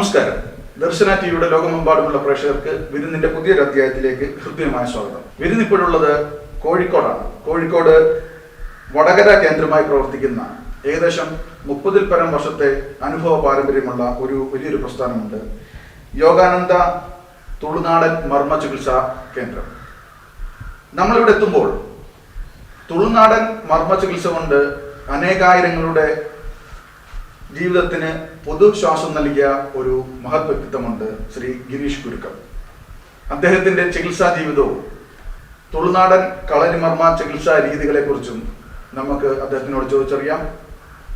നമസ്കാരം. ദർശന ടിവിയുടെ ലോകമെമ്പാടുമുള്ള പ്രേക്ഷകർക്ക് വിരുന്നിന്റെ പുതിയൊരു അധ്യായത്തിലേക്ക് ഹൃദ്യമായ സ്വാഗതം. വിരുന്ന് ഇപ്പോഴുള്ളത് കോഴിക്കോടാണ്. കോഴിക്കോട് വടകര കേന്ദ്രമായി പ്രവർത്തിക്കുന്ന ഏകദേശം മുപ്പതിൽ പരം വർഷത്തെ അനുഭവ പാരമ്പര്യമുള്ള ഒരു വലിയൊരു പ്രസ്ഥാനമുണ്ട്. യോഗാനന്ദ തുളുനാടൻ മർമ്മ ചികിത്സാ കേന്ദ്രം. നമ്മളിവിടെ എത്തുമ്പോൾ തുളുനാടൻ മർമ്മ ചികിത്സ കൊണ്ട് അനേകായിരങ്ങളുടെ ജീവിതത്തിന് പൊതുശ്വാസം നൽകിയ ഒരു മഹത് വ്യക്തിത്വമുണ്ട് ശ്രീ ഗിരീഷ് ഗുരുക്കം അദ്ദേഹത്തിന്റെ ചികിത്സാ ജീവിതവും തുളുനാടൻ കളരിമർമ്മ ചികിത്സാ രീതികളെ കുറിച്ചും നമുക്ക് അദ്ദേഹത്തിനോട് ചോദിച്ചറിയാം.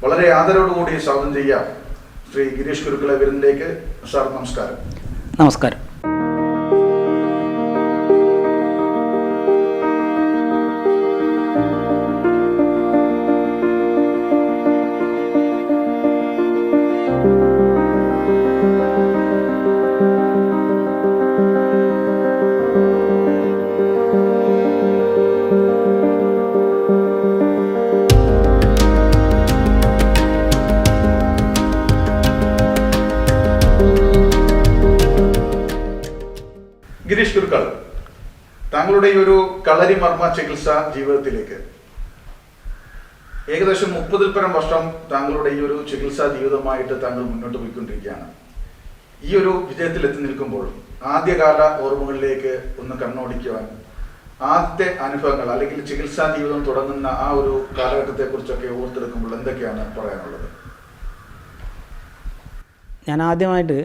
വളരെ ആദരവോടുകൂടി സ്വാഗതം ചെയ്യാം ശ്രീ ഗിരീഷ് ഗുരുക്കളെ വിരുന്നിലേക്ക്. സാർ നമസ്കാരം. നമസ്കാരം. ഗിരീഷ് ഗുരുക്കൾ താങ്കളുടെ ഈ ഒരു കളരിമർമ്മ ചികിത്സ ജീവിതത്തിലേക്ക്. ഏകദേശം മുപ്പതിൽ പരം വർഷം താങ്കളുടെ ഈ ഒരു ചികിത്സാ ജീവിതമായിട്ട് താങ്കൾ മുന്നോട്ട് പോയിക്കൊണ്ടിരിക്കുകയാണ്. ഈ ഒരു വിജയത്തിൽ എത്തി നിൽക്കുമ്പോൾ ആദ്യകാല ഓർമ്മകളിലേക്ക് ഒന്ന് കണ്ണോടിക്കുവാൻ ആദ്യത്തെ അനുഭവങ്ങൾ അല്ലെങ്കിൽ ചികിത്സാ ജീവിതം തുടങ്ങുന്ന ആ ഒരു കാലഘട്ടത്തെ കുറിച്ചൊക്കെ ഓർത്തെടുക്കുമ്പോൾ എന്തൊക്കെയാണ് പറയാനുള്ളത്? ഞാൻ ആദ്യമായിട്ട്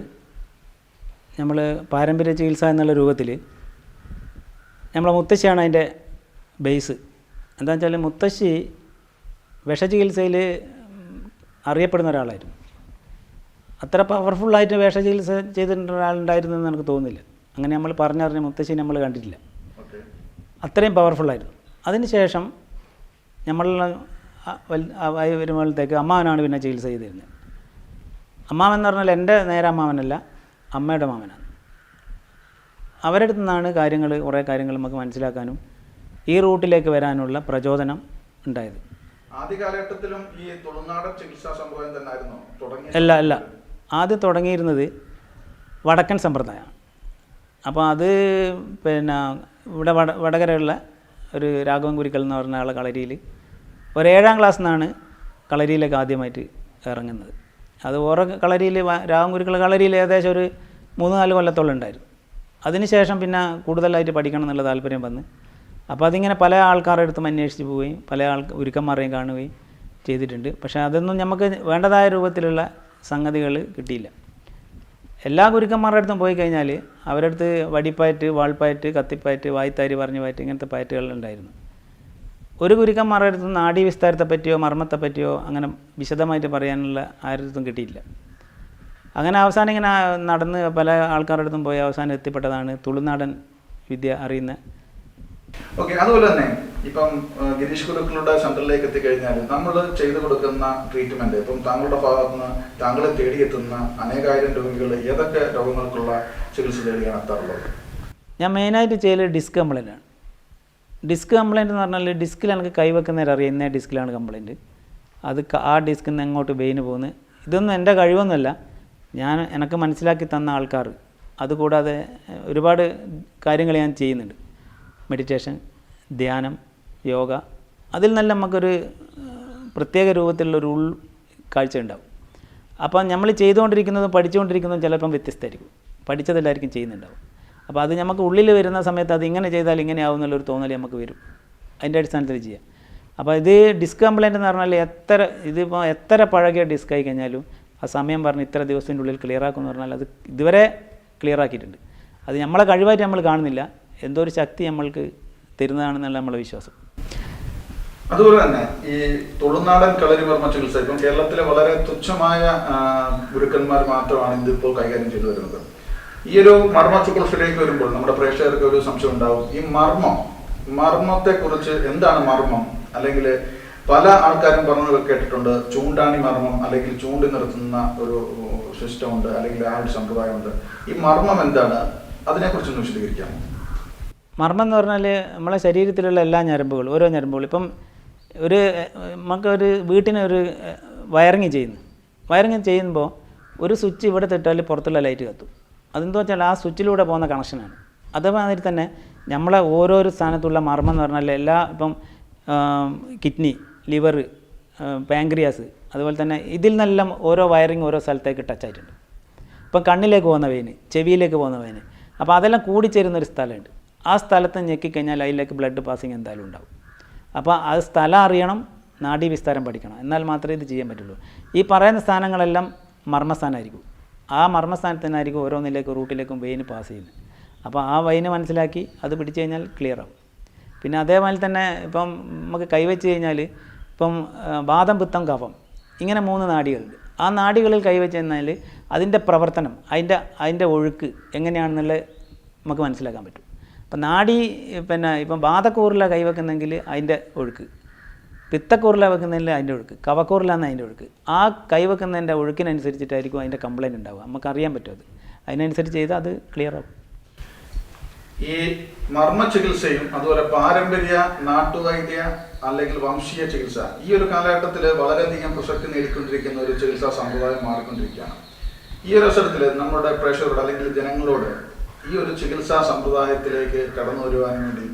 നമ്മൾ പാരമ്പര്യ ചികിത്സ എന്നുള്ള രൂപത്തിൽ നമ്മളെ മുത്തശ്ശിയാണ് അതിന്റെ ബേസ്. എന്താണെന്ന് വെച്ചാൽ മുത്തശ്ശി വിഷചികിത്സയിൽ അറിയപ്പെടുന്ന ഒരാളായിരുന്നു. അത്ര പവർഫുള്ളായിട്ട് വിഷചികിത്സ ചെയ്തിട്ടുള്ള ഒരാളുണ്ടായിരുന്നു എന്ന് എനിക്ക് തോന്നുന്നില്ല. അങ്ങനെ നമ്മൾ പറഞ്ഞറിഞ്ഞ മുത്തശ്ശി നമ്മൾ കണ്ടിട്ടില്ല. അത്രയും പവർഫുള്ളായിരുന്നു അതിനുശേഷം നമ്മൾ വരുമ്പോഴത്തേക്ക് അമ്മാവനാണ് പിന്നെ ചികിത്സ ചെയ്തിരുന്നത്. അമ്മാവൻ എന്ന് പറഞ്ഞാൽ എന്റെ നേരെ അമ്മാവനല്ല. അമ്മയുടെ മാമനാണ്. അവരുടെ നിന്നാണ് കാര്യങ്ങൾ കുറേ കാര്യങ്ങൾ നമുക്ക് മനസ്സിലാക്കാനും ഈ റൂട്ടിലേക്ക് വരാനുള്ള പ്രചോദനം ഉണ്ടായത്. ആദ്യ കാലഘട്ടത്തിലും ഈ തുളുനാടൻ ചികിത്സാ സമ്പ്രദായം തന്നെ അല്ല അല്ല. ആദ്യം തുടങ്ങിയിരുന്നത് വടക്കൻ സമ്പ്രദായമാണ്. അപ്പോൾ അത് പിന്നെ ഇവിടെ വട വടകരയുള്ള ഒരു രാഘവൻ കുരിക്കൽ എന്ന് പറഞ്ഞ ആളെ കളരിയിൽ ഒരു ഏഴാം ക്ലാസ് നിന്നാണ് കളരിയിലേക്ക് ആദ്യമായിട്ട് ഇറങ്ങുന്നത്. അത് ഓരോ കളരിയിൽ രാഘവൻ കുരിക്കൾ കളരിയിൽ ഏകദേശം ഒരു മൂന്ന് നാല് കൊല്ലത്തോളം ഉണ്ടായിരുന്നു. അതിനുശേഷം പിന്നെ കൂടുതലായിട്ട് പഠിക്കണം എന്നുള്ള താല്പര്യം വന്ന്. അപ്പോൾ അതിങ്ങനെ പല ആൾക്കാരുടെ അടുത്തും അന്വേഷിച്ച് പോവുകയും പല ആൾ ഉരുക്കന്മാരെയും കാണുകയും ചെയ്തിട്ടുണ്ട്. പക്ഷേ അതൊന്നും നമുക്ക് വേണ്ടതായ രൂപത്തിലുള്ള സംഗതികൾ കിട്ടിയില്ല. എല്ലാ ഗുരുക്കന്മാരുടെ അടുത്തും പോയി കഴിഞ്ഞാൽ അവരടുത്ത് വടിപ്പായിട്ട് വാൾപ്പായിട്ട് കത്തിപ്പായിട്ട് വായ്ത്താരി പറഞ്ഞു പായിട്ട് ഇങ്ങനത്തെ പാറ്റുകളുണ്ടായിരുന്നു ഒരു ഗുരുക്കന്മാരുടെ അടുത്ത് നാഡീ വിസ്താരത്തെ പറ്റിയോ മർമ്മത്തെ പറ്റിയോ അങ്ങനെ വിശദമായിട്ട് പറയാനുള്ള ആരുടെ കിട്ടിയില്ല. അങ്ങനെ അവസാനം ഇങ്ങനെ നടന്ന് പല ആൾക്കാരുടെ അടുത്തും പോയി അവസാനം എത്തിപ്പെട്ടതാണ് തുളുനാടൻ വിദ്യ അറിയുന്ന ഓക്കെ അതുപോലെ തന്നെ ഇപ്പം ഗിരീഷ് ഗുരുക്കളുടെ സെന്ററിലേക്ക് എത്തിക്കഴിഞ്ഞാൽ നമ്മൾ ചെയ്തു കൊടുക്കുന്ന ട്രീറ്റ്മെന്റ് ഇപ്പം താങ്കളുടെ ഭാഗത്ത് നിന്ന് താങ്കളെ തേടിയെത്തുന്ന അനേകായിരം രോഗികൾ ഏതൊക്കെ രോഗങ്ങൾക്കുള്ള ചികിത്സ തേടിയാണ് എത്താറുള്ളത്? ഞാൻ മെയിനായിട്ട് ചെയ്യൽ ഡിസ്ക് കംപ്ലൈന്റ് ആണ് ഡിസ്ക് കംപ്ലയിന്റ് എന്ന് പറഞ്ഞാൽ ഡിസ്കിൽ എനിക്ക് കൈവെക്കുന്നവർ അറിയാം ഇന്നേ ഡിസ്കിലാണ് കംപ്ലയിന്റ് അത് ആ ഡിസ്കിൽ നിന്ന് എങ്ങോട്ട് വെയിന് പോകുന്നത് ഇതൊന്നും എന്റെ കഴിവൊന്നുമല്ല. ഞാൻ എനിക്ക് മനസ്സിലാക്കി തന്ന ആൾക്കാർ. അതുകൂടാതെ ഒരുപാട് കാര്യങ്ങൾ ഞാൻ ചെയ്യുന്നുണ്ട്. മെഡിറ്റേഷൻ ധ്യാനം യോഗ. അതിൽ നല്ല നമുക്കൊരു പ്രത്യേക രൂപത്തിലുള്ളൊരു ഉൾ കാഴ്ച ഉണ്ടാവും. അപ്പം നമ്മൾ ചെയ്തുകൊണ്ടിരിക്കുന്നതും പഠിച്ചുകൊണ്ടിരിക്കുന്നതും ചിലപ്പം വ്യത്യസ്തമായിരിക്കും. പഠിച്ചതെല്ലാവർക്കും ചെയ്യുന്നുണ്ടാവും. അപ്പോൾ അത് നമുക്ക് ഉള്ളിൽ വരുന്ന സമയത്ത് അത് ഇങ്ങനെ ചെയ്താൽ ഇങ്ങനെ ആവും എന്നുള്ളൊരു തോന്നൽ നമുക്ക് വരും. അതിന്റെ അടിസ്ഥാനത്തിൽ ചെയ്യാം. അപ്പോൾ ഇത് ഡിസ്ക് കംപ്ലൈന്റ് എന്ന് പറഞ്ഞാൽ എത്ര ഇതിപ്പോൾ എത്ര പഴകിയ ഡിസ്ക് ആയി കഴിഞ്ഞാലും ആ സമയം പറഞ്ഞ് ഇത്ര ദിവസത്തിന്റെ ഉള്ളിൽ ക്ലിയർ ആക്കും എന്ന് പറഞ്ഞാൽ അത് ഇതുവരെ ക്ലിയർ ആക്കിയിട്ടുണ്ട്. അത് നമ്മളെ കഴിവായിട്ട് നമ്മൾ കാണുന്നില്ല. എന്തോ ഒരു ശക്തി നമ്മൾക്ക് തരുന്നതാണെന്നുള്ള നമ്മളെ വിശ്വാസം. അതുപോലെ തന്നെ ഈ തുളുനാടൻ കളരിമർമ്മ ചികിത്സ ഇപ്പം കേരളത്തിലെ വളരെ തുച്ഛമായ ഗുരുക്കന്മാർ മാത്രമാണ് ഇതിപ്പോൾ കൈകാര്യം ചെയ്തു വരുന്നത്. ഈ ഒരു മർമ്മ ചികിത്സയിലേക്ക് വരുമ്പോൾ നമ്മുടെ പ്രേക്ഷകർക്ക് ഒരു സംശയം ഉണ്ടാവും. ഈ മർമ്മം മർമ്മത്തെ കുറിച്ച് എന്താണ് മർമ്മം? അല്ലെങ്കിൽ പല ആൾക്കാരും പറഞ്ഞു കേട്ടിട്ടുണ്ട് ചൂണ്ടാണി മർമ്മം അല്ലെങ്കിൽ ചൂണ്ടി നിർത്തുന്ന ഒരു സിസ്റ്റം ഉണ്ട് അല്ലെങ്കിൽ ആ ഒരു സമ്പ്രദായമുണ്ട്. ഈ മർമ്മം എന്താണ്? അതിനെക്കുറിച്ച് ഒന്ന് വിശദീകരിക്കാമോ? മർമ്മം എന്ന് പറഞ്ഞാൽ നമ്മളെ ശരീരത്തിലുള്ള എല്ലാ ഞരമ്പുകളും ഓരോ ഞരമ്പുകളും. ഇപ്പം ഒരു നമുക്ക് ഒരു വീട്ടിന് ഒരു വയറിങ് ചെയ്യുന്നു. വയറിങ് ചെയ്യുമ്പോൾ ഒരു സ്വിച്ച് ഇവിടെ തിട്ടാൽ പുറത്തുള്ള ലൈറ്റ് കത്തും. അതെന്താ വെച്ചാൽ ആ സ്വിച്ചിലൂടെ പോകുന്ന കണക്ഷനാണ്. അതേമാതിരി തന്നെ നമ്മളെ ഓരോരോ സ്ഥാനത്തുള്ള മർമ്മം എന്ന് പറഞ്ഞാൽ എല്ലാ ഇപ്പം കിഡ്നി ലിവർ പാങ്ക്രിയാസ് അതുപോലെ തന്നെ ഇതിൽ നിന്നെല്ലാം ഓരോ വയറിങ് ഓരോ സ്ഥലത്തേക്ക് ടച്ച് ആയിട്ടുണ്ട്. ഇപ്പം കണ്ണിലേക്ക് പോകുന്ന വെയിന് ചെവിയിലേക്ക് പോകുന്ന വെയിന് അപ്പോൾ അതെല്ലാം കൂടിച്ചേരുന്ന ഒരു സ്ഥലമുണ്ട്. ആ സ്ഥലത്ത് ഞെക്കിക്കഴിഞ്ഞാൽ അതിലേക്ക് ബ്ലഡ് പാസിങ് എന്തായാലും ഉണ്ടാവും. അപ്പോൾ അത് സ്ഥലം അറിയണം നാഡീ വിസ്താരം പഠിക്കണം. എന്നാൽ മാത്രമേ ഇത് ചെയ്യാൻ പറ്റുള്ളൂ. ഈ പറയുന്ന സ്ഥാനങ്ങളെല്ലാം മർമ്മസ്ഥാനമായിരിക്കും. ആ മർമ്മസ്ഥാനത്ത് തന്നെ മർമ്മസ്ഥാനത്തിനായിരിക്കും ഓരോന്നിലേക്കും റൂട്ടിലേക്കും വെയിന് പാസ് ചെയ്യുന്നത്. അപ്പോൾ ആ വൈന് മനസ്സിലാക്കി അത് പിടിച്ചു കഴിഞ്ഞാൽ ക്ലിയർ ആവും. പിന്നെ അതേപോലെ തന്നെ ഇപ്പം നമുക്ക് കൈവച്ച് കഴിഞ്ഞാൽ ഇപ്പം വാദം പിത്തം കഫം ഇങ്ങനെ മൂന്ന് നാടികളുണ്ട്. ആ നാടികളിൽ കൈവച്ച് കഴിഞ്ഞാൽ അതിന്റെ പ്രവർത്തനം അതിന്റെ അതിന്റെ ഒഴുക്ക് എങ്ങനെയാണെന്നുള്ളത് നമുക്ക് മനസ്സിലാക്കാൻ പറ്റും. അപ്പം നാടി പിന്നെ ഇപ്പം വാദക്കൂറിലാണ് കൈവെക്കുന്നെങ്കിൽ അതിന്റെ ഒഴുക്ക്. പിത്തക്കൂറിലാണ് വെക്കുന്നതിൽ അതിന്റെ ഒഴുക്ക് കവക്കൂറിലാണ് അതിന്റെ ഒഴുക്ക്. ആ കൈവെക്കുന്നതിന്റെ ഒഴുക്കിനനുസരിച്ചിട്ടായിരിക്കും അതിന്റെ കംപ്ലയിന്റ് ഉണ്ടാവുക. നമുക്കറിയാൻ പറ്റും അത്. അതിനനുസരിച്ച് ചെയ്താൽ അത് ക്ലിയർ ആവും. ഈ മർമ്മ ചികിത്സയും അതുപോലെ പാരമ്പര്യ നാട്ടുവൈദ്യ അല്ലെങ്കിൽ വംശീയ ചികിത്സ ഈ ഒരു കാലഘട്ടത്തിൽ വളരെയധികം പ്രസക്തി നേടിക്കൊണ്ടിരിക്കുന്ന ഒരു ചികിത്സാ സമ്പ്രദായം മാറിക്കൊണ്ടിരിക്കുകയാണ്. ഈ ഒരു അവസരത്തിൽ നമ്മുടെ പ്രേക്ഷകരോട് അല്ലെങ്കിൽ ജനങ്ങളോട് ഈ ഒരു ചികിത്സാ സമ്പ്രദായത്തിലേക്ക് കടന്നു വരുവാൻ വേണ്ടി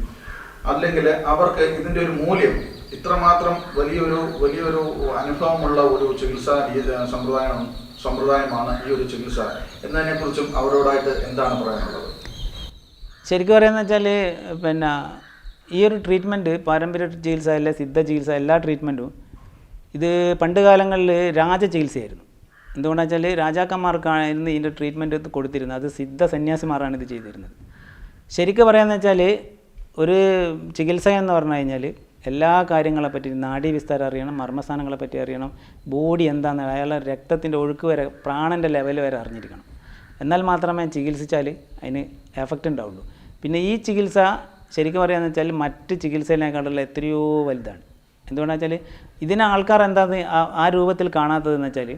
അല്ലെങ്കിൽ അവർക്ക് ഇതിന്റെ ഒരു മൂല്യം ഇത്രമാത്രം വലിയൊരു വലിയൊരു അനുഭവമുള്ള ഒരു ചികിത്സാ സമ്പ്രദായം സമ്പ്രദായമാണ് ഈ ഒരു ചികിത്സ. എന്നതിനെക്കുറിച്ചും അവരോടായിട്ട് എന്താണ് പറയാനുള്ളത്? ശരിക്കും പറയുന്നത് വെച്ചാൽ പിന്നെ ഈ ഒരു ട്രീറ്റ്മെന്റ് പാരമ്പര്യ ചികിത്സ അല്ലെ സിദ്ധ ചികിത്സ എല്ലാ ട്രീറ്റ്മെന്റും ഇത് പണ്ട് കാലങ്ങളിൽ രാജ ചികിത്സയായിരുന്നു. എന്തുകൊണ്ടാണെന്ന് വെച്ചാൽ രാജാക്കന്മാർക്കായിരുന്നു ഇതിന്റെ ട്രീറ്റ്മെന്റ് കൊടുത്തിരുന്നത്. അത് സിദ്ധ സന്യാസിമാരാണ് ഇത് ചെയ്തിരുന്നത്. ശരിക്കും പറയാമെന്ന് വെച്ചാൽ ഒരു ചികിത്സ എന്ന് പറഞ്ഞു കഴിഞ്ഞാൽ എല്ലാ കാര്യങ്ങളെ പറ്റി നാഡീ വിസ്താരം അറിയണം മർമ്മസ്ഥാനങ്ങളെ പറ്റി അറിയണം ബോഡി എന്താണെന്ന് അയാളുടെ രക്തത്തിന്റെ ഒഴുക്ക് വരെ പ്രാണന്റെ ലെവൽ വരെ അറിഞ്ഞിരിക്കണം. എന്നാൽ മാത്രമേ ചികിത്സിച്ചാൽ അതിന് എഫക്റ്റ് ഉണ്ടാവുള്ളൂ. പിന്നെ ഈ ചികിത്സ ശരിക്കും പറയുകയെന്ന് വെച്ചാൽ മറ്റ് ചികിത്സയിലേക്കാളുള്ള എത്രയോ വലുതാണ്. എന്തുകൊണ്ടാണെന്ന് വെച്ചാൽ ഇതിനെ ആൾക്കാർ എന്താന്ന് ആ- രൂപത്തിൽ കാണാത്തതെന്ന് വെച്ചാൽ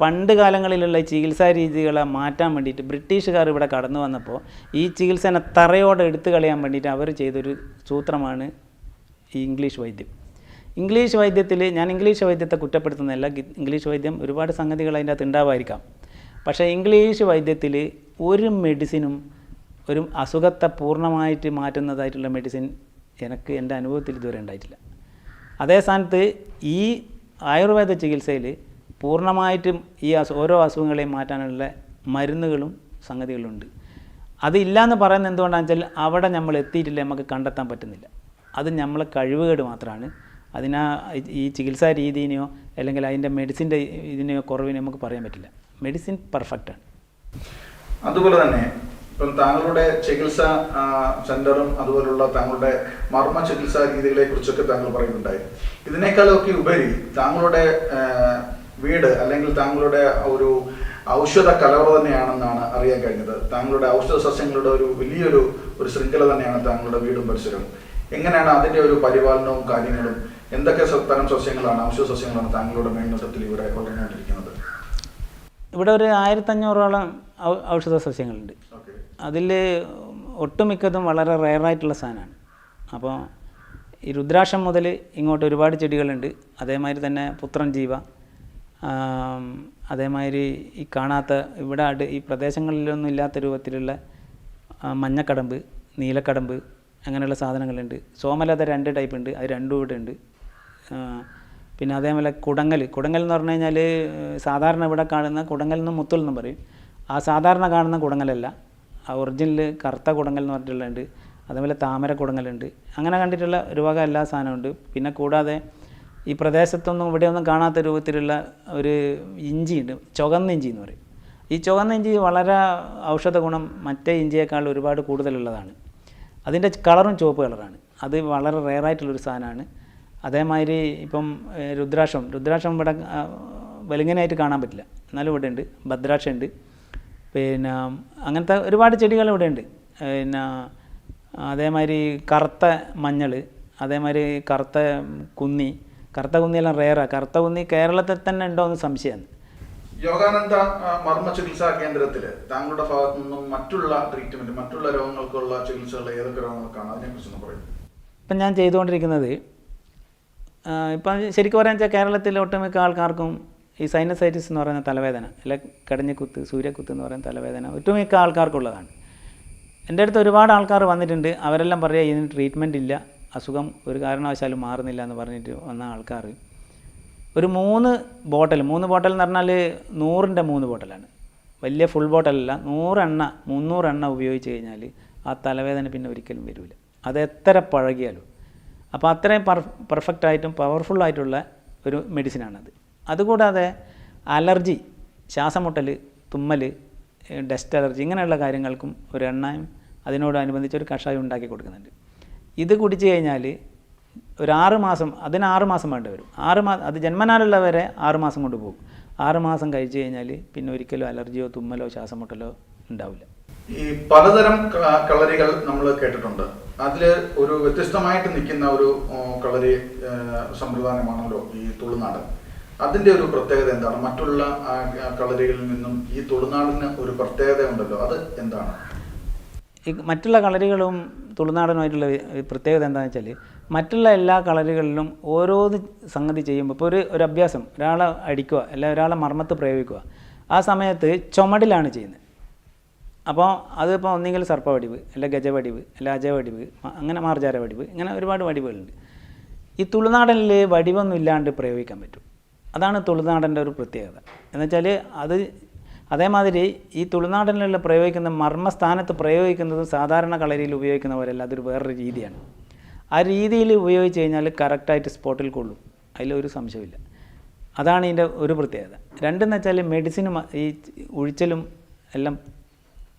പണ്ട് കാലങ്ങളിലുള്ള ചികിത്സാ രീതികളെ മാറ്റാൻ വേണ്ടിയിട്ട് ബ്രിട്ടീഷുകാർ ഇവിടെ കടന്നു വന്നപ്പോൾ ഈ ചികിത്സനെ തറയോടെ എടുത്തു കളയാൻ വേണ്ടിയിട്ട് അവർ ചെയ്തൊരു സൂത്രമാണ് ഈ ഇംഗ്ലീഷ് വൈദ്യം. ഇംഗ്ലീഷ് വൈദ്യത്തിൽ ഞാൻ ഇംഗ്ലീഷ് വൈദ്യത്തെ കുറ്റപ്പെടുത്തുന്നില്ല ഇംഗ്ലീഷ് വൈദ്യം ഒരുപാട് സംഗതികൾ അതിന്റെ അകത്ത് ഉണ്ടാവായിരിക്കാം പക്ഷേ ഇംഗ്ലീഷ് വൈദ്യത്തിൽ ഒരു മെഡിസിനും ഒരു അസുഖത്തെ പൂർണമായിട്ട് മാറ്റുന്നതായിട്ടുള്ള മെഡിസിൻ എനിക്ക് എന്റെ അനുഭവത്തിൽ ഇതുവരെ ഉണ്ടായിട്ടില്ല. അതേ സ്ഥാനത്ത് ഈ ആയുർവേദ ചികിത്സയിൽ പൂർണമായിട്ടും ഈ അസു ഓരോ അസുഖങ്ങളെയും മാറ്റാനുള്ള മരുന്നുകളും സംഗതികളുണ്ട്. അതില്ല എന്ന് പറയുന്നത് എന്തുകൊണ്ടാണെന്ന് വെച്ചാൽ അവിടെ നമ്മൾ എത്തിയിട്ടില്ല നമുക്ക് കണ്ടെത്താൻ പറ്റുന്നില്ല. അത് നമ്മളെ കഴിവുകേട് മാത്രമാണ് അതിനാ ഈ ചികിത്സാ രീതിനെയോ അല്ലെങ്കിൽ അതിന്റെ മെഡിസിന്റെ ഇതിനെയോ കുറവിനെയോ നമുക്ക് പറയാൻ പറ്റില്ല. മെഡിസിൻ പെർഫെക്റ്റാണ്. അതുപോലെ തന്നെ ഇപ്പം താങ്കളുടെ ചികിത്സ സെന്ററും അതുപോലുള്ള താങ്കളുടെ മർമ്മ ചികിത്സാ രീതികളെ കുറിച്ചൊക്കെ താങ്കൾ പറയുന്നുണ്ടായി. ഇതിനേക്കാളൊക്കെ ഉപരി താങ്കളുടെ വീട് അല്ലെങ്കിൽ താങ്കളുടെ ഒരു ഔഷധ കലവറ തന്നെയാണെന്നാണ് അറിയാൻ കഴിഞ്ഞത്. താങ്കളുടെ ഔഷധ സസ്യങ്ങളുടെ ഒരു വലിയൊരു ഒരു ശൃംഖല തന്നെയാണ് താങ്കളുടെ വീടും പരിസരവും. എങ്ങനെയാണ് അതിന്റെ ഒരു പരിപാലനവും കാര്യങ്ങളും? എന്തൊക്കെ തരം സസ്യങ്ങളാണ് ഔഷധ സസ്യങ്ങളാണ് താങ്കളുടെ മേൽനോട്ടത്തിൽ ഇവിടെ വളർന്നുകൊണ്ടിരിക്കുന്നത് ഇവിടെ ഒരു ആയിരത്തഞ്ഞൂറോളം ഔഷധ സസ്യങ്ങളുണ്ട്. അതിൽ ഒട്ടുമിക്കതും വളരെ റെയറായിട്ടുള്ള സാധനമാണ്. അപ്പോൾ ഈ രുദ്രാക്ഷം മുതൽ ഇങ്ങോട്ട് ഒരുപാട് ചെടികളുണ്ട്. അതേമാതിരി തന്നെ പുത്രൻ ജീവ അതേമാതിരി ഈ കാണാത്ത ഇവിടെ ഈ പ്രദേശങ്ങളിലൊന്നും ഇല്ലാത്ത രൂപത്തിലുള്ള മഞ്ഞക്കടമ്പ് നീലക്കടമ്പ് അങ്ങനെയുള്ള സാധനങ്ങളുണ്ട്. സോമലത രണ്ട് ടൈപ്പ് ഉണ്ട്. അത് രണ്ടും ഇവിടെ ഉണ്ട്. പിന്നെ അതേപോലെ കുടങ്ങൽ. കുടങ്ങൽ എന്ന് പറഞ്ഞു കഴിഞ്ഞാൽ സാധാരണ ഇവിടെ കാണുന്ന കുടങ്ങൽ എന്നും മുത്തൽ എന്നും പറയും. ആ സാധാരണ കാണുന്ന കുടങ്ങലല്ല. ആ ഒറിജിനൽ കറുത്ത കുടങ്ങൽ എന്ന് പറഞ്ഞിട്ടുള്ളുണ്ട് അതേപോലെ താമര കുടങ്ങലുണ്ട്. അങ്ങനെ കണ്ടിട്ടുള്ള ഒരു വക എല്ലാ സാധനമുണ്ട് പിന്നെ കൂടാതെ ഈ പ്രദേശത്തൊന്നും ഇവിടെയൊന്നും കാണാത്ത രൂപത്തിലുള്ള ഒരു ഇഞ്ചി ഉണ്ട്. ചുവന്ന ഇഞ്ചി എന്ന് പറയും. ഈ ചുവന്ന ഇഞ്ചി വളരെ ഔഷധ ഗുണം മറ്റേ ഇഞ്ചിയേക്കാൾ ഒരുപാട് കൂടുതലുള്ളതാണ്. അതിന്റെ കളറും ചുവപ്പ് കളറാണ്. അത് വളരെ റെയറായിട്ടുള്ളൊരു സാധനമാണ്. അതേമാതിരി ഇപ്പം രുദ്രാക്ഷം. രുദ്രാക്ഷം ഇവിടെ വെലുങ്ങനായിട്ട് കാണാൻ പറ്റില്ല. എന്നാലും ഇവിടെ ഉണ്ട്. ഭദ്രാക്ഷം ഉണ്ട്. പിന്നെ അങ്ങനത്തെ ഒരുപാട് ചെടികൾ ഇവിടെ ഉണ്ട്. പിന്നെ അതേമാതിരി കറുത്ത മഞ്ഞൾ അതേമാതിരി കറുത്ത കുന്നി. കറുത്ത കുന്നിയെല്ലാം റെയറാണ് കറുത്ത കുന്നി കേരളത്തിൽ തന്നെ ഉണ്ടോ എന്ന് സംശയമാണ്. യോഗാനന്ദ മർമ്മ ചികിത്സാ കേന്ദ്രത്തിൽ താങ്കളുടെ ഭാഗത്തു നിന്നും മറ്റുള്ള ട്രീറ്റ്മെന്റ് മറ്റുള്ള രോഗങ്ങൾക്കുള്ള ചികിത്സകൾ ഏതൊക്കെ രോഗങ്ങൾക്കാണ് അതിനെക്കുറിച്ചൊന്ന് പറയും ഇപ്പം ഞാൻ ചെയ്തുകൊണ്ടിരിക്കുന്നത് ഇപ്പം ശരിക്കും പറയാന്ന് വെച്ചാൽ കേരളത്തിലെ ഒട്ടുമിക്ക ആൾക്കാർക്കും ഈ സൈനസൈറ്റിസ് എന്ന് പറയുന്ന തലവേദന അല്ലെ കടഞ്ഞക്കുത്ത് സൂര്യക്കുത്ത് എന്ന് പറയുന്ന തലവേദന ഒട്ടുമിക്ക ആൾക്കാർക്കുള്ളതാണ്. എന്റെ അടുത്ത് ഒരുപാട് ആൾക്കാർ വന്നിട്ടുണ്ട് അവരെല്ലാം പറയുക ഇതിന് ട്രീറ്റ്മെന്റ് ഇല്ല അസുഖം ഒരു കാരണവശാലും മാറുന്നില്ല എന്ന് പറഞ്ഞിട്ട് വന്ന ആൾക്കാർ. ഒരു മൂന്ന് ബോട്ടൽ മൂന്ന് ബോട്ടൽ എന്ന് പറഞ്ഞാൽ നൂറിന്റെ മൂന്ന് ബോട്ടലാണ്. വലിയ ഫുൾ ബോട്ടലല്ല നൂറെണ്ണ മുന്നൂറെണ്ണ ഉപയോഗിച്ച് കഴിഞ്ഞാൽ ആ തലവേദന പിന്നെ ഒരിക്കലും വരില്ല അത് എത്ര പഴകിയാലും. അപ്പോൾ അത്രയും പെർ പെർഫെക്റ്റായിട്ടും പവർഫുൾ ആയിട്ടുള്ള ഒരു മെഡിസിനാണത് അതുകൂടാതെ അലർജി ശ്വാസമുട്ടൽ തുമ്മൽ ഡസ്റ്റ് അലർജി ഇങ്ങനെയുള്ള കാര്യങ്ങൾക്കും ഒരു എണ്ണയും അതിനോടനുബന്ധിച്ച് ഒരു കഷായം ഉണ്ടാക്കി കൊടുക്കുന്നുണ്ട്. ഇത് കുടിച്ചു കഴിഞ്ഞാൽ ഒരു ആറ് മാസം അതിന് ആറ് മാസം വേണ്ടി വരും. ആറ് മാസം അത് ജന്മനാലുള്ളവരെ ആറ് മാസം കൊണ്ട് പോകും. ആറ് മാസം കഴിച്ചു കഴിഞ്ഞാൽ പിന്നെ ഒരിക്കലും അലർജിയോ തുമ്മലോ ശ്വാസമുട്ടലോ ഉണ്ടാവില്ല. ഈ പലതരം കളരികൾ നമ്മൾ കേട്ടിട്ടുണ്ട്. അതിൽ ഒരു വ്യത്യസ്തമായിട്ട് നിൽക്കുന്ന ഒരു കളരി സമ്പ്രദായമാണല്ലോ ഈ തുളുനാടൻ. അതിന്റെ ഒരു പ്രത്യേകത എന്താണ്? മറ്റുള്ള കളരികളിൽ നിന്നും ഈ തുളുനാടിന് ഒരു പ്രത്യേകത ഉണ്ടല്ലോ അത് എന്താണ്? മറ്റുള്ള കളരികളും തുളുനാടനുമായിട്ടുള്ള പ്രത്യേകത എന്താണെന്ന് വെച്ചാൽ മറ്റുള്ള എല്ലാ കളറുകളിലും ഓരോ സംഗതി ചെയ്യുമ്പോൾ ഇപ്പോൾ ഒരു ഒരു അഭ്യാസം ഒരാളെ അടിക്കുക അല്ല ഒരാളെ മർമ്മത്ത് പ്രയോഗിക്കുക ആ സമയത്ത് ചുമടിലാണ് ചെയ്യുന്നത്. അപ്പോൾ അതിപ്പോൾ ഒന്നെങ്കിൽ സർപ്പവടിവ് അല്ല ഗജവടിവ് അല്ല അജവടിവ് അങ്ങനെ മാർജാര വടിവ് ഇങ്ങനെ ഒരുപാട് വടിവുകളുണ്ട്. ഈ തുളുനാടനിൽ വടിവൊന്നും ഇല്ലാണ്ട് പ്രയോഗിക്കാൻ പറ്റും. അതാണ് തുളുനാടന്റെ ഒരു പ്രത്യേകത. എന്നുവെച്ചാൽ അത് അതേമാതിരി ഈ തുളുനാടനിലുള്ള പ്രയോഗിക്കുന്ന മർമ്മസ്ഥാനത്ത് പ്രയോഗിക്കുന്നതും സാധാരണ കളരിയിൽ ഉപയോഗിക്കുന്നവരല്ല അതൊരു വേറൊരു രീതിയാണ്. ആ രീതിയിൽ ഉപയോഗിച്ച് കഴിഞ്ഞാൽ കറക്റ്റായിട്ട് സ്പോട്ടിൽ കൊള്ളും. അതിലൊരു സംശയമില്ല അതാണ് ഇതിന്റെ ഒരു പ്രത്യേകത. രണ്ടെന്ന് വെച്ചാൽ മെഡിസിനും ഈ ഒഴിച്ചലും എല്ലാം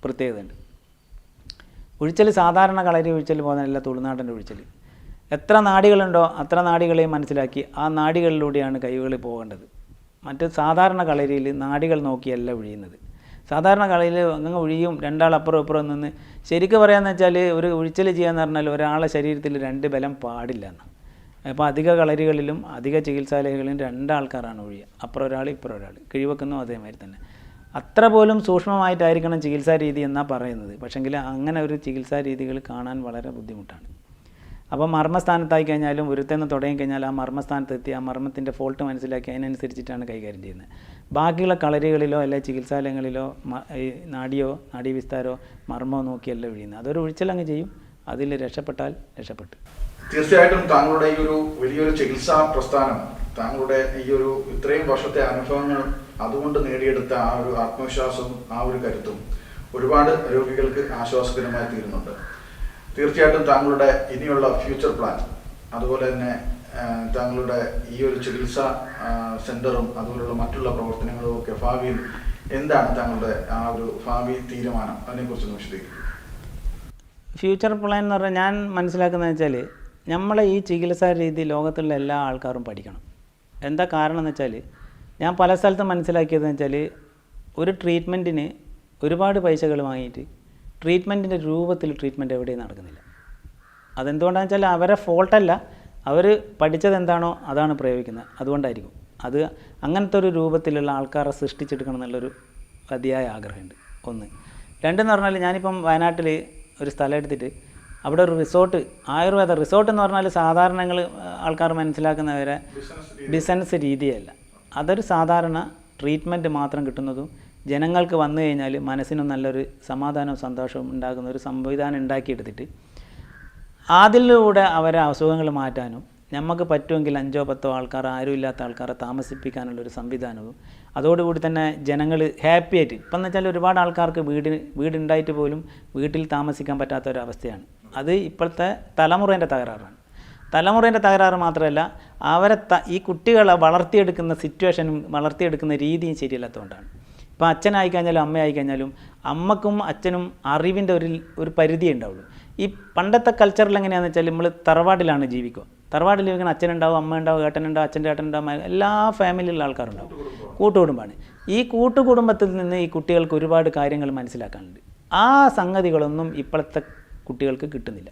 പ്രത്യേകതയുണ്ട്. ഒഴിച്ചൽ സാധാരണ കളരി ഒഴിച്ചൽ പോകുന്നതല്ല തുളുനാടന്റെ ഒഴിച്ചൽ എത്ര നാടികളുണ്ടോ അത്ര നാടികളെയും മനസ്സിലാക്കി ആ നാടികളിലൂടെയാണ് കൈകളിൽ പോകേണ്ടത്. മറ്റ് സാധാരണ കളരിയിൽ നാടികൾ നോക്കിയല്ല ഒഴിയുന്നത് സാധാരണ കളിയിൽ അങ്ങ് ഒഴിയും രണ്ടാൾ അപ്പുറം ഇപ്പുറം നിന്ന്. ശരിക്കും പറയാമെന്ന് വെച്ചാൽ ഒരു ഒഴിച്ചൽ ചെയ്യാന്ന് പറഞ്ഞാൽ ഒരാളെ ശരീരത്തിൽ രണ്ട് ബലം പാടില്ല എന്ന്. അപ്പോൾ അധിക കളരികളിലും അധിക ചികിത്സാലയങ്ങളിലും രണ്ടാൾക്കാരാണ് ഒഴിയുക അപ്പുറം ഒരാൾ ഇപ്പുറം ഒരാൾ കിഴിവെക്കുന്നു അതേമാതിരി തന്നെ. അത്ര പോലും സൂക്ഷ്മമായിട്ടായിരിക്കണം ചികിത്സാ രീതി എന്നാണ് പറയുന്നത്. പക്ഷെങ്കിൽ അങ്ങനെ ഒരു ചികിത്സാ രീതികൾ കാണാൻ വളരെ ബുദ്ധിമുട്ടാണ്. അപ്പോൾ മർമ്മസ്ഥാനത്തായി കഴിഞ്ഞാലും ഉരുത്തെന്ന് തുടങ്ങി കഴിഞ്ഞാൽ ആ മർമ്മസ്ഥാനത്തെത്തി ആ മർമ്മത്തിന്റെ ഫോൾട്ട് മനസ്സിലാക്കി അതിനനുസരിച്ചിട്ടാണ് കൈകാര്യം ചെയ്യുന്നത് ബാക്കിയുള്ള കളരികളിലോ അല്ലെ ചികിത്സാലയങ്ങളിലോ ഈ നാടിയോ നാഡിയോ നാഡീവിസ്താരോ മർമ്മോ നോക്കിയല്ല ഒഴിയുന്നത് അതൊരു ഒഴിച്ചിലങ്ങ് ചെയ്യും. അതിൽ രക്ഷപ്പെട്ടാൽ രക്ഷപ്പെട്ടു. തീർച്ചയായിട്ടും താങ്കളുടെ ഈ ഒരു വലിയൊരു ചികിത്സാ പ്രസ്ഥാനം താങ്കളുടെ ഈ ഒരു ഇത്രയും വർഷത്തെ അനുഭവങ്ങൾ അതുകൊണ്ട് നേടിയെടുത്ത ആ ഒരു ആത്മവിശ്വാസവും ആ ഒരു കരുത്തും ഒരുപാട് രോഗികൾക്ക് ആശ്വാസകരമായി തീരുന്നുണ്ട്. തീർച്ചയായിട്ടും താങ്കളുടെ ഇനിയുള്ള ഫ്യൂച്ചർ പ്ലാൻ അതുപോലെ തന്നെ താങ്കളുടെ ഈ ഒരു ചികിത്സാ സെന്ററും അതുപോലുള്ള മറ്റുള്ള പ്രവർത്തനങ്ങളും ഒക്കെ ഭാവിയിൽ എന്താണ് താങ്കളുടെ ആ ഒരു ഭാവി തീരുമാനം? അതിനെക്കുറിച്ച് വിശദീകരിക്കും. ഫ്യൂച്ചർ പ്ലാൻ എന്ന് പറഞ്ഞാൽ ഞാൻ മനസ്സിലാക്കുന്നത് വെച്ചാൽ നമ്മളെ ഈ ചികിത്സാ രീതി ലോകത്തുള്ള എല്ലാ ആൾക്കാരും പഠിക്കണം. എന്താ കാരണം എന്ന് വെച്ചാൽ ഞാൻ പല സ്ഥലത്തും മനസ്സിലാക്കിയതെന്ന് വെച്ചാൽ ഒരു ട്രീറ്റ്മെന്റിന് ഒരുപാട് പൈസകൾ വാങ്ങിയിട്ട് ട്രീറ്റ്മെന്റിന്റെ രൂപത്തിൽ ട്രീറ്റ്മെന്റ് എവിടെയും നടക്കുന്നില്ല. അതെന്തുകൊണ്ടാണെന്ന് വെച്ചാൽ അവരെ ഫോൾട്ടല്ല അവർ പഠിച്ചത് എന്താണോ അതാണ് പ്രയോഗിക്കുന്നത്. അതുകൊണ്ടായിരിക്കും. അത് അങ്ങനത്തെ ഒരു രൂപത്തിലുള്ള ആൾക്കാരെ സൃഷ്ടിച്ചെടുക്കണം എന്നുള്ളൊരു അതിയായ ആഗ്രഹമുണ്ട്. ഒന്ന്. രണ്ടെന്ന് പറഞ്ഞാൽ ഞാനിപ്പം വയനാട്ടിൽ ഒരു സ്ഥലം എടുത്തിട്ട് അവിടെ ഒരു റിസോർട്ട് ആയുർവേദ റിസോർട്ട് എന്ന് പറഞ്ഞാൽ സാധാരണ ഞങ്ങൾ ആൾക്കാർ മനസ്സിലാക്കുന്നവരെ ബിസിനസ് രീതിയല്ല. അതൊരു സാധാരണ ട്രീറ്റ്മെന്റ് മാത്രം കിട്ടുന്നതും ജനങ്ങൾക്ക് വന്നു കഴിഞ്ഞാൽ മനസ്സിന് നല്ലൊരു സമാധാനവും സന്തോഷവും ഉണ്ടാകുന്ന ഒരു സംവിധാനം ഉണ്ടാക്കിയെടുത്തിട്ട് അതിലൂടെ അവരെ അസുഖങ്ങൾ മാറ്റാനും നമുക്ക് പറ്റുമെങ്കിൽ അഞ്ചോ പത്തോ ആൾക്കാർ ആരും ഇല്ലാത്ത ആൾക്കാരെ താമസിപ്പിക്കാനുള്ളൊരു സംവിധാനവും. അതോടുകൂടി തന്നെ ജനങ്ങൾ ഹാപ്പി ആയിട്ട്. ഇപ്പം എന്ന് വെച്ചാൽ ഒരുപാട് ആൾക്കാർക്ക് വീട് വീടുണ്ടായിട്ട് പോലും വീട്ടിൽ താമസിക്കാൻ പറ്റാത്ത ഒരു അവസ്ഥയാണ്. അത് ഇപ്പോഴത്തെ തലമുറേന്റെ തകരാറാണ്. തലമുറേന്റെ തകരാറ് മാത്രമല്ല അവരെ ഈ കുട്ടികളെ വളർത്തിയെടുക്കുന്ന സിറ്റുവേഷനും വളർത്തിയെടുക്കുന്ന രീതിയും ശരിയല്ലാത്തതുകൊണ്ടാണ്. ഇപ്പോൾ അച്ഛനായി കഴിഞ്ഞാലും അമ്മയായി കഴിഞ്ഞാലും അമ്മക്കും അച്ഛനും അറിവിന്റെ ഒരു ഒരു പരിധി ഉണ്ടാവുള്ളൂ. ഈ പണ്ടത്തെ കൾച്ചറിൽ എങ്ങനെയാണെന്ന് വെച്ചാൽ നമ്മൾ തറവാട്ടിലാണ് ജീവിക്കുക. തറവാട്ടിൽ ജീവിക്കുന്ന അച്ഛനുണ്ടാവും അമ്മ ഉണ്ടാവും ഏട്ടനുണ്ടാവും അച്ഛന്റെ ഏട്ടനുണ്ടാവും എല്ലാ ഫാമിലിയിലുള്ള ആൾക്കാരുണ്ടാവും. കൂട്ടുകുടുംബമാണ്. ഈ കൂട്ടുകുടുംബത്തിൽ നിന്ന് ഈ കുട്ടികൾക്ക് ഒരുപാട് കാര്യങ്ങൾ മനസ്സിലാക്കാനുണ്ട്. ആ സംഗതികളൊന്നും ഇപ്പോഴത്തെ കുട്ടികൾക്ക് കിട്ടുന്നില്ല.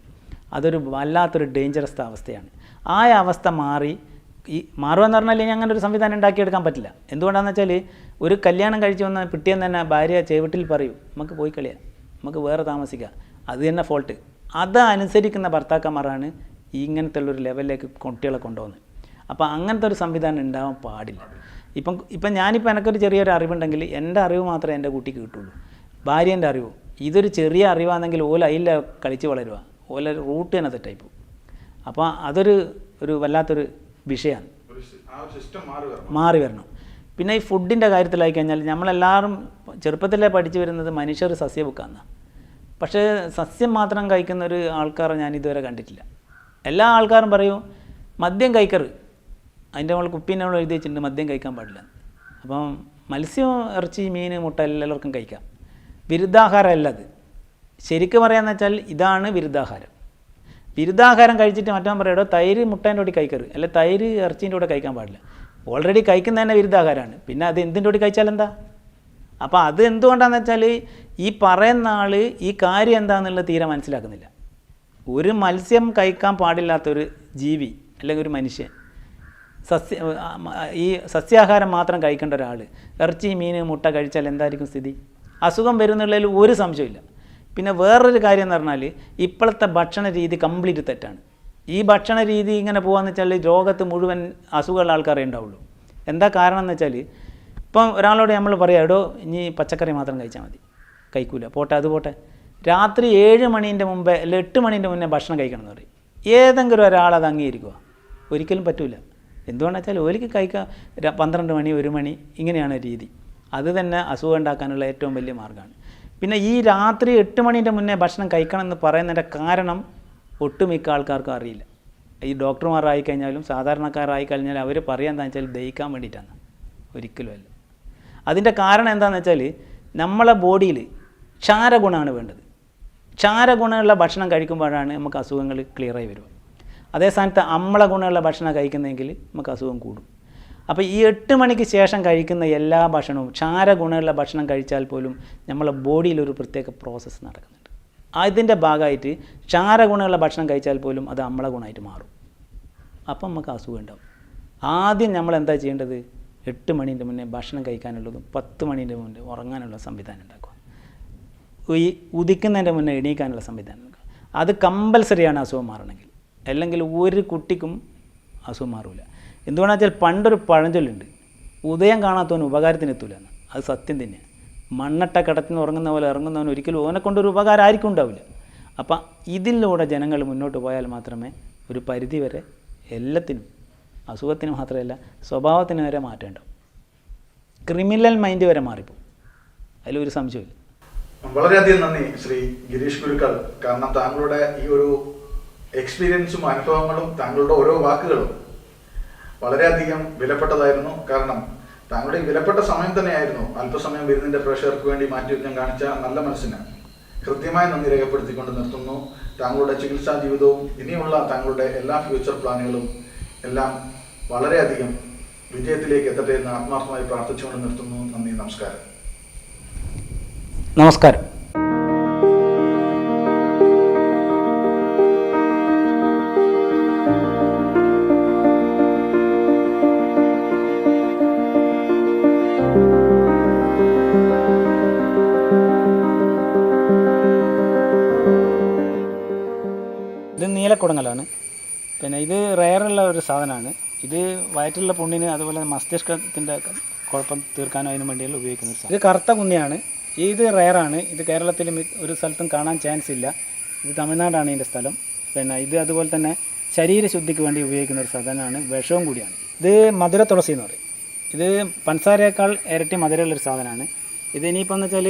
അതൊരു വല്ലാത്തൊരു ഡേഞ്ചറസ് അവസ്ഥയാണ്. ആ അവസ്ഥ മാറി ഈ മാറുകയെന്ന് പറഞ്ഞാൽ ഇനി അങ്ങനെ ഒരു സംവിധാനം ഉണ്ടാക്കിയെടുക്കാൻ പറ്റില്ല. എന്തുകൊണ്ടാണെന്ന് വെച്ചാൽ ഒരു കല്യാണം കഴിച്ചു വന്ന പിട്ടിയെന്ന് തന്നെ ഭാര്യ ചെവിട്ടിൽ പറയും നമുക്ക് പോയി കളിയാം നമുക്ക് വേറെ താമസിക്കാം. അത് തന്നെ ഫോൾട്ട് അത് അനുസരിക്കുന്ന ഭർത്താക്കന്മാരാണ് ഇങ്ങനത്തെ ഉള്ളൊരു ലെവലിലേക്ക് കുട്ടികളെ കൊണ്ടുപോകുന്നത്. അപ്പോൾ അങ്ങനത്തെ ഒരു സംവിധാനം ഉണ്ടാവാൻ പാടില്ല. ഇപ്പം ഇപ്പം ഞാനിപ്പോൾ എനിക്കൊരു ചെറിയൊരു അറിവുണ്ടെങ്കിൽ എന്റെ അറിവ് മാത്രമേ എന്റെ കുട്ടിക്ക് കിട്ടുള്ളൂ. ഭാര്യേന്റെ അറിവ്. ഇതൊരു ചെറിയ അറിവാണെങ്കിൽ ഓല അതില്ല കളിച്ച് വളരുക. ഓല റൂട്ട് തന്നെ തെറ്റായിപ്പോൾ അപ്പോൾ അതൊരു ഒരു വല്ലാത്തൊരു വിഷയമാണ് മാറി വരണം. പിന്നെ ഈ ഫുഡിന്റെ കാര്യത്തിലായി കഴിഞ്ഞാൽ നമ്മളെല്ലാവരും ചെറുപ്പത്തിലേ പഠിച്ചു വരുന്നത് മനുഷ്യർ സസ്യബുക്കാണ് പക്ഷേ സസ്യം മാത്രം കഴിക്കുന്ന ഒരു ആൾക്കാരെ ഞാൻ ഇതുവരെ കണ്ടിട്ടില്ല. എല്ലാ ആൾക്കാരും പറയും മദ്യം കഴിക്കറ് അതിന്റെ നമ്മൾ കുപ്പീന്റെ നമ്മൾ എഴുതി വെച്ചിട്ടുണ്ട് മദ്യം കഴിക്കാൻ പാടില്ല. അപ്പം മത്സ്യം ഇറച്ചി മീൻ മുട്ട എല്ലാവർക്കും കഴിക്കാം. വിരുദ്ധാഹാരമല്ല അത്. ശരിക്കും പറയാമെന്ന് വെച്ചാൽ ഇതാണ് വിരുദ്ധാഹാരം. ബിരുദാഹാരം കഴിച്ചിട്ട് മറ്റവൻ പറയടോ തൈര് മുട്ടേന്റെ കൂടി കഴിക്കരുത്. അല്ലെ തൈര് ഇറച്ചീന്റെ കൂടെ കഴിക്കാൻ പാടില്ല. ഓൾറെഡി കഴിക്കുന്ന തന്നെ ബിരുദാഹാരമാണ്. പിന്നെ അത് എന്തിന്റെ കൂടി കഴിച്ചാൽ എന്താ? അപ്പോൾ അത് എന്തുകൊണ്ടാണെന്ന് വെച്ചാൽ ഈ പറയുന്ന ആൾ ഈ കാര്യം എന്താണെന്നുള്ളത് തീരെ മനസ്സിലാക്കുന്നില്ല. ഒരു മത്സ്യം കഴിക്കാൻ പാടില്ലാത്തൊരു ജീവി അല്ലെങ്കിൽ ഒരു മനുഷ്യൻ സസ്യ ഈ സസ്യാഹാരം മാത്രം കഴിക്കേണ്ട ഒരാൾ ഇറച്ചി മീൻ മുട്ട കഴിച്ചാൽ എന്തായിരിക്കും സ്ഥിതി? അസുഖം വരുന്നുള്ളതിൽ ഒരു സംശയമില്ല പിന്നെ വേറൊരു കാര്യം എന്ന് പറഞ്ഞാൽ ഇപ്പോഴത്തെ ഭക്ഷണ രീതി കംപ്ലീറ്റ് തെറ്റാണ്. ഈ ഭക്ഷണ രീതി ഇങ്ങനെ പോകാന്ന് വെച്ചാൽ ലോകത്ത് മുഴുവൻ അസുഖമുള്ള ആൾക്കാരേ ഉണ്ടാവുള്ളൂ. എന്താ കാരണം എന്ന് വെച്ചാൽ ഇപ്പം ഒരാളോട് നമ്മൾ പറയാം എടോ ഇനി പച്ചക്കറി മാത്രം കഴിച്ചാൽ മതി. കഴിക്കൂല. പോട്ടെ അത് പോട്ടെ. രാത്രി ഏഴ് മണീന്റെ മുമ്പേ അല്ല എട്ട് മണീന്റെ മുന്നേ ഭക്ഷണം കഴിക്കണം എന്ന് പറയും. ഏതെങ്കിലും ഒരാൾ അത് അംഗീകരിക്കുക ഒരിക്കലും പറ്റൂല. എന്തുകൊണ്ടാണെന്ന് വെച്ചാൽ ഒരിക്കൽ കഴിക്കുക പന്ത്രണ്ട് മണി ഒരു മണി ഇങ്ങനെയാണ് രീതി. അത് തന്നെ അസുഖം ഉണ്ടാക്കാനുള്ള ഏറ്റവും വലിയ മാർഗമാണ്. പിന്നെ ഈ രാത്രി എട്ട് മണീന്റെ മുന്നേ ഭക്ഷണം കഴിക്കണം എന്ന് പറയുന്നതിന്റെ കാരണം ഒട്ടുമിക്ക ആൾക്കാർക്കും അറിയില്ല. ഈ ഡോക്ടർമാരായി കഴിഞ്ഞാലും സാധാരണക്കാരായി കഴിഞ്ഞാൽ അവർ പറയാൻ എന്താ വെച്ചാൽ ദഹിക്കാൻ വേണ്ടിയിട്ടാണ്. ഒരിക്കലുമല്ല അതിന്റെ കാരണം എന്താണെന്ന് വെച്ചാൽ നമ്മളെ ബോഡിയിൽ ക്ഷാരഗുണമാണ് വേണ്ടത്. ക്ഷാരഗുണമുള്ള ഭക്ഷണം കഴിക്കുമ്പോഴാണ് നമുക്ക് അസുഖങ്ങൾ ക്ലിയറായി വരുക. അതേ സ്ഥാനത്ത് അമ്ല ഗുണമുള്ള ഭക്ഷണം കഴിക്കുന്നതെങ്കിൽ നമുക്ക് അസുഖം കൂടും. അപ്പോൾ ഈ എട്ട് മണിക്ക് ശേഷം കഴിക്കുന്ന എല്ലാ ഭക്ഷണവും ക്ഷാരഗുണമുള്ള ഭക്ഷണം കഴിച്ചാൽ പോലും നമ്മളെ ബോഡിയിൽ ഒരു പ്രത്യേക പ്രോസസ്സ് നടക്കുന്നുണ്ട്. അതിന്റെ ഭാഗമായിട്ട് ക്ഷാരഗുണമുള്ള ഭക്ഷണം കഴിച്ചാൽ പോലും അത് അമ്ല ഗുണമായിട്ട് മാറും. അപ്പം നമുക്ക് അസുഖം ഉണ്ടാവും. ആദ്യം നമ്മൾ എന്താ ചെയ്യേണ്ടത്? എട്ട് മണീന്റെ മുന്നേ ഭക്ഷണം കഴിക്കാനുള്ളതും പത്ത് മണീന്റെ മുന്നേ ഉറങ്ങാനുള്ള സംവിധാനം ഉണ്ടാക്കുക. ഈ ഉദിക്കുന്നതിന്റെ മുന്നേ എണീക്കാനുള്ള സംവിധാനം ഉണ്ടാക്കുക. അത് കമ്പൽസറിയാണ് അസുഖം മാറണമെങ്കിൽ. അല്ലെങ്കിൽ ഒരു കുട്ടിക്കും അസുഖം മാറില്ല എന്തുകൊണ്ടാണെന്ന് വെച്ചാൽ പണ്ടൊരു പഴഞ്ചൊല്ലുണ്ട്. ഉദയം കാണാത്തവൻ ഉപകാരത്തിന് എത്തൂല എന്ന്. അത് സത്യം തന്നെയാണ് മണ്ണട്ട കിടത്തിന് ഉറങ്ങുന്ന പോലെ ഇറങ്ങുന്നവൻ ഒരിക്കലും ഓനെ കൊണ്ടൊരു ഉപകാരം ആയിരിക്കും ഉണ്ടാവില്ല. അപ്പം ഇതിലൂടെ ജനങ്ങൾ മുന്നോട്ട് പോയാൽ മാത്രമേ ഒരു പരിധി വരെ എല്ലാത്തിനും അസുഖത്തിന് മാത്രമല്ല സ്വഭാവത്തിന് വരെ മാറ്റം ഉണ്ടാവും. ക്രിമിനൽ മൈൻഡ് വരെ മാറിപ്പോകും അതിലൊരു സംശയമില്ല വളരെയധികം നന്ദി ശ്രീ ഗിരീഷ് ഗുരുക്കൾ കാരണം താങ്കളുടെ ഈ ഒരു എക്സ്പീരിയൻസും അനുഭവങ്ങളും താങ്കളുടെ ഓരോ വാക്കുകളും വളരെയധികം വിലപ്പെട്ടതായിരുന്നു. കാരണം താങ്കളുടെ ഈ വിലപ്പെട്ട സമയം തന്നെയായിരുന്നു അല്പസമയം വിരുന്നിന്റെ പ്രേക്ഷകർക്ക് വേണ്ടി മാറ്റിവെക്കാൻ കാണിച്ച നല്ല മനസ്സിന്. കൃത്യമായി നന്ദി രേഖപ്പെടുത്തിക്കൊണ്ട് നിർത്തുന്നു. താങ്കളുടെ ചികിത്സാ ജീവിതവും ഇനിയുള്ള താങ്കളുടെ എല്ലാ ഫ്യൂച്ചർ പ്ലാനുകളും എല്ലാം വളരെയധികം വിജയത്തിലേക്ക് എത്തട്ടെ എന്ന് ആത്മാർത്ഥമായി പ്രാർത്ഥിച്ചുകൊണ്ട് നിർത്തുന്നു. നന്ദി നമസ്കാരം. നമസ്കാരം. ഇത് നീലക്കുടങ്ങലാണ് പിന്നെ ഇത് റയറുള്ള ഒരു സാധനമാണ്. ഇത് വയറ്റിലുള്ള പുണ്ണിന് അതുപോലെ മസ്തിഷ്കത്തിന്റെ കുഴപ്പം തീർക്കാനും അതിനു വേണ്ടിയുള്ള ഉപയോഗിക്കുന്ന സാധനം. ഇത് കറുത്ത കുന്നിയാണ്. ഇത് റയറാണ്. ഇത് കേരളത്തിൽ ഒരു സ്ഥലത്തും കാണാൻ ചാൻസ് ഇല്ല. ഇത് തമിഴ്നാടാണ് ഇതിന്റെ സ്ഥലം. പിന്നെ ഇത് അതുപോലെ തന്നെ ശരീരശുദ്ധിക്ക് വേണ്ടി ഉപയോഗിക്കുന്ന ഒരു സാധനമാണ്. വിഷവും കൂടിയാണ്. ഇത് മധുര തുളസി എന്ന് പറയും. ഇത് പഞ്ചസാരയേക്കാൾ ഇരട്ടി മധുരമുള്ളൊരു സാധനമാണ്. ഇത് ഇനിയിപ്പോൾ എന്ന് വെച്ചാൽ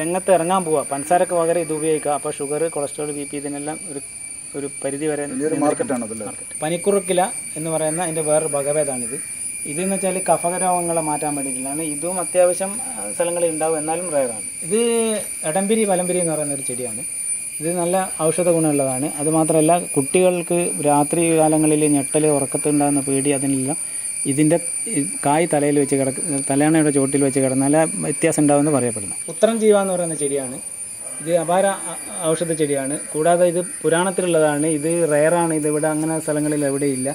രംഗത്ത് ഇറങ്ങാൻ പോവുക പഞ്ചസാരക്ക് പകരം ഇത് ഉപയോഗിക്കുക അപ്പോൾ ഷുഗർ കൊളസ്ട്രോൾ ബി പി ഇതിനെല്ലാം ഒരു ഒരു പരിധി വരെ മാർക്കറ്റാണ് പനിക്കുറുക്കില എന്ന് പറയുന്ന അതിന്റെ വേറൊരു വകഭേദമാണിത് ഇതെന്ന് വെച്ചാൽ കഫകരോഗങ്ങളെ മാറ്റാൻ വേണ്ടിയിട്ടുള്ളതാണ്. ഇതും അത്യാവശ്യം സ്ഥലങ്ങളിൽ ഉണ്ടാവും എന്നാലും റയറാണ് ഇത് എടംപിരി വലംപിരി എന്ന് പറയുന്ന ഒരു ചെടിയാണ്. ഇത് നല്ല ഔഷധ ഗുണമുള്ളതാണ്. അതുമാത്രമല്ല കുട്ടികൾക്ക് രാത്രി കാലങ്ങളിൽ ഞെട്ടൽ ഉറക്കത്തുണ്ടാകുന്ന പേടി അതിനെല്ലാം ഇതിന്റെ കായ് തലയിൽ വെച്ച് കിടക്ക് തലയണയുടെ ചോട്ടിൽ വെച്ച് കിടന്നാൽ വ്യത്യാസം ഉണ്ടാകുമെന്ന് പറയപ്പെടുന്നു. ഉത്തരം ജീവ എന്ന് പറയുന്ന ചെടിയാണ്. ഇത് അപാര ഔഷധ ചെടിയാണ്. കൂടാതെ ഇത് പുരാണത്തിലുള്ളതാണ്. ഇത് റെയറാണ്. ഇത് ഇവിടെ അങ്ങനെ സ്ഥലങ്ങളിൽ എവിടെയില്ല.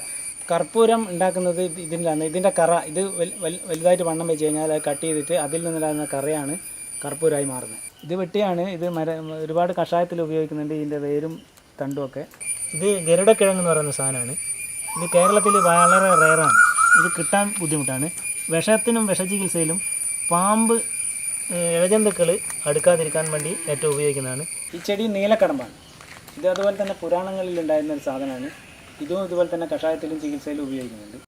കർപ്പൂരം ഉണ്ടാക്കുന്നത് ഇത് ഇതിലാണ്. ഇതിന്റെ കറ ഇത് വലുതായിട്ട് വണ്ണം വെച്ച് കഴിഞ്ഞാൽ അത് കട്ട് ചെയ്തിട്ട് അതിൽ നിന്നുണ്ടാകുന്ന കറയാണ് കർപ്പൂരമായി മാറുന്നത്. ഇത് വെട്ടിയാണ്. ഇത് മര ഒരുപാട് കഷായത്തിൽ ഉപയോഗിക്കുന്നുണ്ട് ഇതിന്റെ വേരും തണ്ടുമൊക്കെ ഇത് ഗരുഡക്കിഴങ്ങ് എന്ന് പറയുന്ന സാധനമാണ്. ഇത് കേരളത്തിൽ വളരെ റെയറാണ്. ഇത് കിട്ടാൻ ബുദ്ധിമുട്ടാണ്. വിഷത്തിനും വിഷചികിത്സയിലും പാമ്പ് ഇഴജന്തുക്കൾ അടുക്കാതിരിക്കാൻ വേണ്ടി ഏറ്റവും ഉപയോഗിക്കുന്നതാണ്. ഈ ചെടി നീലക്കടമ്പാണ്. ഇത് അതുപോലെ തന്നെ പുരാണങ്ങളിൽ ഉണ്ടായിരുന്ന ഒരു സാധനമാണ്. ഇതും ഇതുപോലെ തന്നെ കഷായത്തിലും ചികിത്സയിലും ഉപയോഗിക്കുന്നുണ്ട്.